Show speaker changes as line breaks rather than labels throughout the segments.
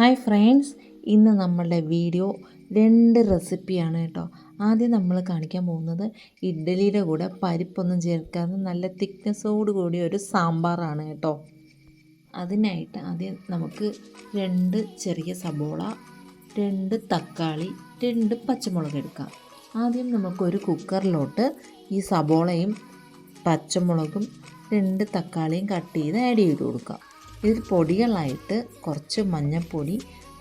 Hi friends ഇന്ന് നമ്മളുടെ video രണ്ട് റെസിപ്പിയാണ് കേട്ടോ. ആദ്യം നമ്മൾ കാണിക്കാൻ പോകുന്നത് ഇഡ്ഡലിയുടെ കൂടെ പരിപ്പൊന്നും ചേർക്കാതെ നല്ല തിക്നെസ്സോട് കൂടിയ ഒരു സാമ്പാറാണ് കേട്ടോ. അതിനായിട്ട് ആദ്യം നമുക്ക് രണ്ട് ചെറിയ സബോള രണ്ട് തക്കാളി രണ്ട് പച്ചമുളക് എടുക്കാം. ആദ്യം നമുക്കൊരു കുക്കറിലോട്ട് ഈ സബോളയും പച്ചമുളകും രണ്ട് തക്കാളിയും കട്ട് ചെയ്ത് ആഡ് ചെയ്ത് കൊടുക്കാം. ഇതിൽ പൊടികളായിട്ട് കുറച്ച് മഞ്ഞൾപ്പൊടി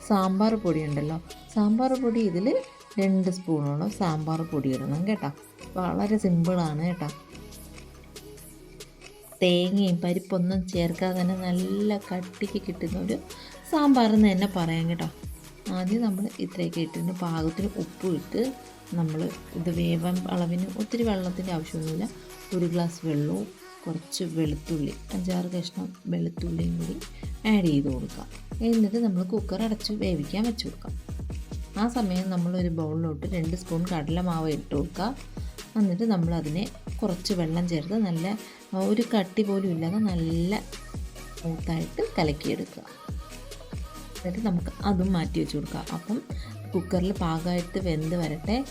സാമ്പാർ പൊടി ഉണ്ടല്ലോ. സാമ്പാർ പൊടി ഇതിൽ രണ്ട് സ്പൂണോളം സാമ്പാർ പൊടി ഇടണം കേട്ടോ. വളരെ സിമ്പിളാണ് കേട്ടോ. തേങ്ങയും പരിപ്പൊന്നും ചേർക്കാതെ തന്നെ നല്ല കട്ടിക്ക് കിട്ടുന്ന ഒരു സാമ്പാർ എന്ന് തന്നെ പറയാം കേട്ടോ. ആദ്യം നമ്മൾ ഇത്രയൊക്കെ ഇട്ടിട്ട് പാകത്തിന് ഉപ്പ് ഇട്ട് നമ്മൾ ഇത് വേവാൻ അളവിന് ഒത്തിരി വെള്ളത്തിന്റെ ആവശ്യമൊന്നുമില്ല. ഒരു ഗ്ലാസ് വെള്ളവും കുറച്ച് വെളുത്തുള്ളി അഞ്ചാറ് കഷ്ണം വെളുത്തുള്ളിയും കൂടി ആഡ് ചെയ്ത് കൊടുക്കാം. എന്നിട്ട് നമ്മൾ കുക്കർ അടച്ച് വേവിക്കാൻ വെച്ച് കൊടുക്കാം. ആ സമയം നമ്മളൊരു ബൗളിലോട്ട് രണ്ട് സ്പൂൺ കടലമാവ് ഇട്ട് കൊടുക്കുക. എന്നിട്ട് നമ്മളതിനെ കുറച്ച് വെള്ളം ചേർത്ത് നല്ല ഒരു കട്ടി പോലും ഇല്ലാതെ നല്ല സ്മൂത്തായിട്ട് കലക്കിയെടുക്കുക. എന്നിട്ട് നമുക്ക് അതും മാറ്റി വെച്ച് കൊടുക്കാം. അപ്പം കുക്കറിൽ പാകമായിട്ട് വെന്ത് വരട്ടെ.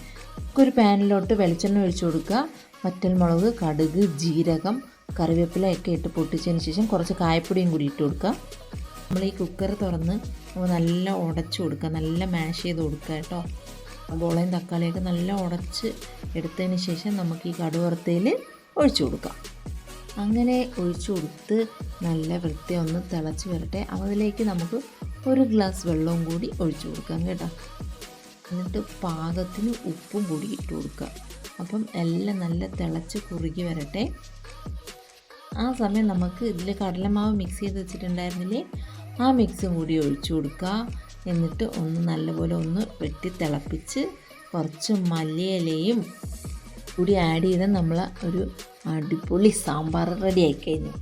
ഒരു പാനിലോട്ട് വെളിച്ചെണ്ണ ഒഴിച്ചു കൊടുക്കുക. വറ്റൽമുളക് കടുക് ജീരകം കറിവേപ്പിലയൊക്കെ ഇട്ട് പൊട്ടിച്ചതിന് ശേഷം കുറച്ച് കായപ്പൊടിയും കൂടി ഇട്ട് കൊടുക്കുക നമ്മൾ ഈ കുക്കർ തുറന്ന് നല്ല ഉടച്ച് കൊടുക്കുക നല്ല മാഷ് ചെയ്ത് കൊടുക്കുക കേട്ടോ. ബോളയും തക്കാളിയൊക്കെ നല്ല ഉടച്ച് എടുത്തതിന് ശേഷം നമുക്ക് ഈ കടുവറുത്തയിൽ ഒഴിച്ചു കൊടുക്കാം. അങ്ങനെ ഒഴിച്ചു കൊടുത്ത് നല്ല വൃത്തി ഒന്ന് തിളച്ച് വരട്ടെ. അതിലേക്ക് നമുക്ക് ഒരു ഗ്ലാസ് വെള്ളവും കൂടി ഒഴിച്ചു കൊടുക്കാം കേട്ടോ. എന്നിട്ട് പാകത്തിന് ഉപ്പും കൂടി ഇട്ട് കൊടുക്കുക അപ്പം എല്ലാം നല്ല തിളച്ച് കുറുകി വരട്ടെ. ആ സമയം നമുക്ക് ഇതിൽ കടലമാവ് മിക്സ് ചെയ്ത് വെച്ചിട്ടുണ്ടായിരുന്നില്ലേ? ആ മിക്സും കൂടി ഒഴിച്ചു കൊടുക്കുക. എന്നിട്ട് ഒന്ന് നല്ലപോലെ ഒന്ന് വെട്ടി തിളപ്പിച്ച് കുറച്ച് മല്ലിയിലയും കൂടി ആഡ് ചെയ്ത് നമ്മൾ ഒരു അടിപൊളി സാമ്പാർ റെഡി ആയി കഴിഞ്ഞു.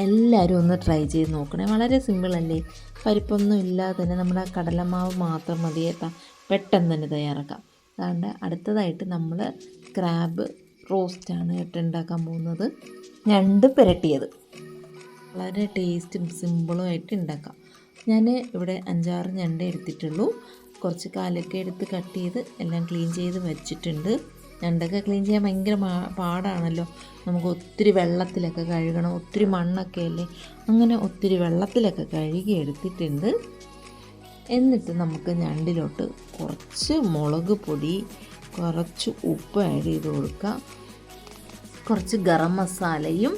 എല്ലാവരും ഒന്ന് ട്രൈ ചെയ്ത് നോക്കണേ. വളരെ സിമ്പിളല്ലേ പരിപ്പൊന്നും ഇല്ലാതെ തന്നെ നമ്മുടെ കടലമാവ് മാത്രം മതി പെട്ടെന്ന് തന്നെ തയ്യാറാക്കാം. അതുകൊണ്ട് അടുത്തതായിട്ട് നമ്മൾ ക്രാബ് റോസ്റ്റാണ് കേട്ടുണ്ടാക്കാൻ പോകുന്നത്. ഞണ്ട് പുരട്ടിയത്. വളരെ ടേസ്റ്റും സിമ്പിളും ആയിട്ട് ഉണ്ടാക്കാം. ഞാൻ ഇവിടെ അഞ്ചാറ് ഞണ്ട് എടുത്തിട്ടുള്ളൂ. കുറച്ച് കാലൊക്കെ എടുത്ത് കട്ട് ചെയ്ത് എല്ലാം ക്ലീൻ ചെയ്ത് വെച്ചിട്ടുണ്ട്. ഞണ്ടൊക്കെ ക്ലീൻ ചെയ്യാൻ ഭയങ്കര പാടാണല്ലോ. നമുക്ക് ഒത്തിരി വെള്ളത്തിലൊക്കെ കഴുകണം. ഒത്തിരി മണ്ണൊക്കെ അല്ലേ? അങ്ങനെ ഒത്തിരി വെള്ളത്തിലൊക്കെ കഴുകി എടുത്തിട്ടുണ്ട്. എന്നിട്ട് നമുക്ക് ഞണ്ടിലോട്ട് കുറച്ച് മുളക് പൊടി കുറച്ച് ഉപ്പ് ആഡ് ചെയ്ത് കൊടുക്കുക കുറച്ച് ഗരം മസാലയും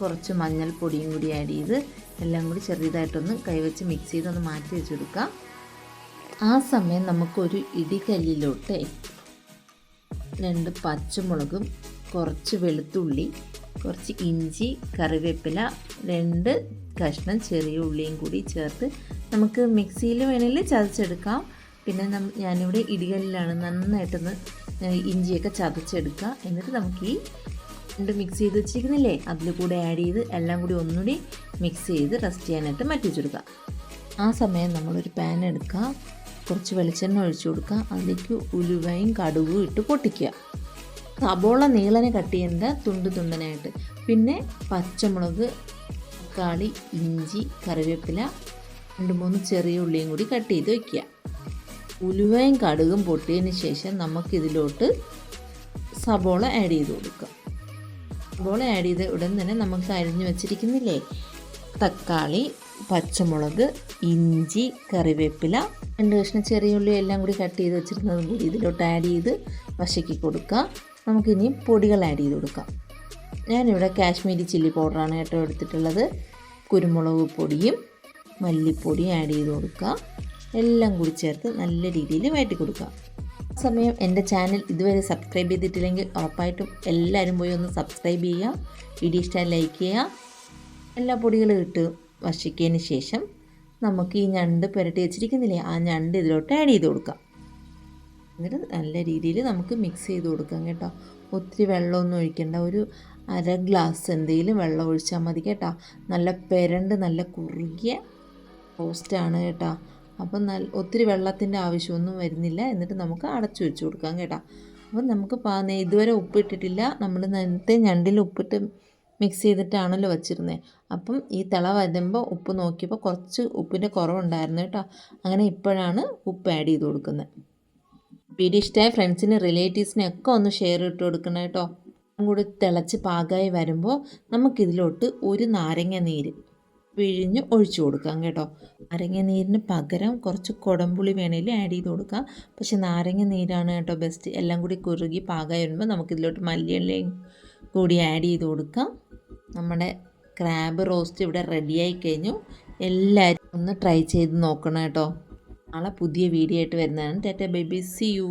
കുറച്ച് മഞ്ഞൾപ്പൊടിയും കൂടി ആഡ് ചെയ്ത് എല്ലാം കൂടി ചെറിയതായിട്ടൊന്ന് കൈവച്ച് മിക്സ് ചെയ്തൊന്ന് മാറ്റി വെച്ചെടുക്കാം ആ സമയം നമുക്കൊരു ഇടികല്ലിലോട്ട് രണ്ട് പച്ചമുളകും കുറച്ച് വെളുത്തുള്ളി കുറച്ച് ഇഞ്ചി കറിവേപ്പില രണ്ട് കഷ്ണം ചെറിയ ഉള്ളിയും കൂടി ചേർത്ത് നമുക്ക് മിക്സിയിൽ വേണമെങ്കിൽ ചതച്ചെടുക്കാം. പിന്നെ ഞാനിവിടെ ഇടികല്ലിലാണ് നന്നായിട്ടൊന്ന് ഇഞ്ചിയൊക്കെ ചതച്ചെടുക്കുക. എന്നിട്ട് നമുക്ക് ഈ രണ്ട് മിക്സ് ചെയ്ത് വെച്ചിരിക്കുന്നില്ലേ? അതിൽ കൂടെ ആഡ് ചെയ്ത് എല്ലാം കൂടി ഒന്നുകൂടി മിക്സ് ചെയ്ത് റെസ്റ്റ് ചെയ്യാനായിട്ട് മാറ്റി വെച്ചെടുക്കുക. ആ സമയം നമ്മളൊരു പാൻ എടുക്കുക. കുറച്ച് വെളിച്ചെണ്ണ ഒഴിച്ചു കൊടുക്കുക. അതിലേക്ക് ഉലുവയും കടുകും ഇട്ട് പൊട്ടിക്കുക. സബോള നീളനെ കട്ട് ചെയ്യേണ്ട തുണ്ട് തുണ്ടനായിട്ട്. പിന്നെ പച്ചമുളക് തക്കാളി ഇഞ്ചി കറിവേപ്പില രണ്ട് മൂന്ന് ചെറിയ ഉള്ളിയും കൂടി കട്ട് ചെയ്ത് വയ്ക്കുക ഉലുവയും കടുകും പൊട്ടിയതിന് ശേഷം നമുക്കിതിലോട്ട് സബോള ആഡ് ചെയ്ത് കൊടുക്കുക. സബോള ആഡ് ചെയ്ത് ഉടൻ തന്നെ നമുക്ക് അരിഞ്ഞു വെച്ചിരിക്കുന്നില്ലേ? തക്കാളി പച്ചമുളക് ഇഞ്ചി കറിവേപ്പില രണ്ട് കഷ്ണം ചെറിയ ഉള്ളി എല്ലാം കൂടി കട്ട് ചെയ്ത് വെച്ചിരുന്നതും കൂടി ഇതിലോട്ട് ആഡ് ചെയ്ത് വശക്കി കൊടുക്കുക നമുക്കിനി പൊടികൾ ആഡ് ചെയ്ത് കൊടുക്കാം. ഞാനിവിടെ കാശ്മീരി ചില്ലി പൗഡറാണ് കേട്ടോ എടുത്തിട്ടുള്ളത്. കുരുമുളക് പൊടിയും മല്ലിപ്പൊടിയും ആഡ് ചെയ്ത് കൊടുക്കുക എല്ലാം കൂടി ചേർത്ത് നല്ല രീതിയിൽ വഴറ്റി കൊടുക്കുക സമയം എന്റെ ചാനൽ ഇതുവരെ സബ്സ്ക്രൈബ് ചെയ്തിട്ടില്ലെങ്കിൽ ഉറപ്പായിട്ടും എല്ലാവരും പോയി ഒന്ന് സബ്സ്ക്രൈബ് ചെയ്യുക വീഡിയോ ഇഷ്ടമായി ലൈക്ക് ചെയ്യുക. എല്ലാ പൊടികളും ഇട്ട് വശിക്കതിന് ശേഷം നമുക്ക് ഈ ഞണ്ട് പുരട്ടി വെച്ചിരിക്കുന്നില്ലേ ആ ഞണ്ട് ഇതിലോട്ട് ആഡ് ചെയ്ത് കൊടുക്കാം. എന്നിട്ട് നല്ല രീതിയിൽ നമുക്ക് മിക്സ് ചെയ്ത് കൊടുക്കാം കേട്ടോ. ഒത്തിരി വെള്ളമൊന്നും ഒഴിക്കേണ്ട ഒരു അര ഗ്ലാസ് എന്തെങ്കിലും വെള്ളം ഒഴിച്ചാൽ മതി കേട്ടോ. നല്ല പെരണ്ട് നല്ല കുറുകിയ റോസ്റ്റാണ് കേട്ടോ. അപ്പം നല്ല ഒത്തിരി വെള്ളത്തിന്റെ ആവശ്യമൊന്നും വരുന്നില്ല. എന്നിട്ട് നമുക്ക് അടച്ചു വെച്ച് കൊടുക്കാം കേട്ടോ. അപ്പം നമുക്ക് ഇതുവരെ ഉപ്പിട്ടിട്ടില്ല. നമ്മൾ നേരത്തെ ഞണ്ടിൽ ഉപ്പിട്ട് മിക്സ് ചെയ്തിട്ടാണല്ലോ വെച്ചിരുന്നത് അപ്പം ഈ തിള വരുമ്പോൾ ഉപ്പ് നോക്കിയപ്പോൾ കുറച്ച് ഉപ്പിന്റെ കുറവുണ്ടായിരുന്നു കേട്ടോ. അങ്ങനെ ഇപ്പോഴാണ് ഉപ്പ് ആഡ് ചെയ്ത് കൊടുക്കുന്നത്. വീഡിയോ ഇഷ്ടമായ ഫ്രണ്ട്സിന് റിലേറ്റീവ്സിനെയൊക്കെ ഒന്ന് ഷെയർ ഇട്ട് കൊടുക്കണം കേട്ടോ. കൂടി തിളച്ച് പാകമായി വരുമ്പോൾ നമുക്കിതിലോട്ട് ഒരു നാരങ്ങ നീര് പിഴിഞ്ഞ് ഒഴിച്ചു കൊടുക്കാം കേട്ടോ. നാരങ്ങ നീരിന് പകരം കുറച്ച് കുടംപുളി വേണമെങ്കിൽ ആഡ് ചെയ്ത് കൊടുക്കാം. പക്ഷേ നാരങ്ങ നീരാണ് കേട്ടോ ബെസ്റ്റ് എല്ലാം കൂടി കുറുകി പാകമായി വരുമ്പോൾ നമുക്കിതിലോട്ട് മല്ലിയെണ്ണയും കൂടി ആഡ് ചെയ്ത് കൊടുക്കാം. നമ്മുടെ ക്രാബ് റോസ്റ്റ് ഇവിടെ റെഡിയായി കഴിഞ്ഞു. എല്ലാവരും ഒന്ന് ട്രൈ ചെയ്ത് നോക്കണം കേട്ടോ. നാളെ പുതിയ വീഡിയോ ആയിട്ട് വരുന്നതാണ്. Tata baby C U